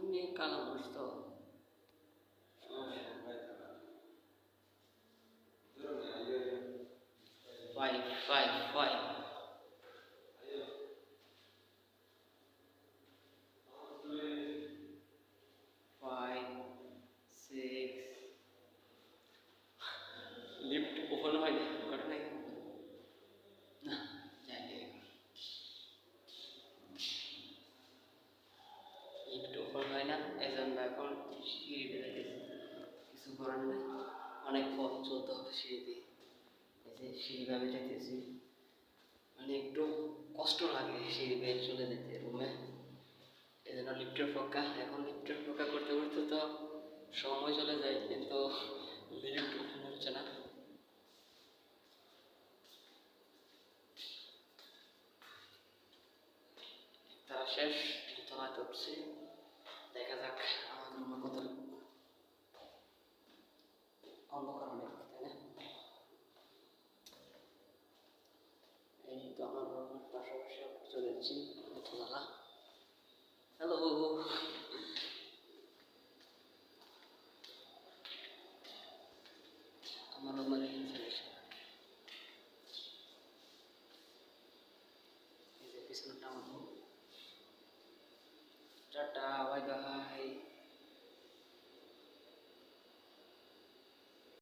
民からの人。ファイファイファイ。না এই এখন সিঁড়ি বেড়াইতেছে কিছু করার নাই। অনেক পথ চলতে হবে সিঁড়ি দিয়ে সিঁড়ি ভাবে যাইতেছি মানে একটু কষ্ট লাগে সিঁড়ি বেয়ে চলে যেতে রুমে। এই জন্য লিফটের পক্কা। এখন লিফটের পক্কা করতে করতে তো সময় চলে যায়, কিন্তু লিফট উঠানো হচ্ছে না। তারা শেষ তলায় উঠছি দেখা যাক, আমার রুমে কত অন্ধকার অনেক, তাই না? এই তো আমার রুমের পাশাপাশি চলে যাচ্ছি দোতলা হ্যালো আমার রুমের যে পিছনটা আমার। Tata bye bye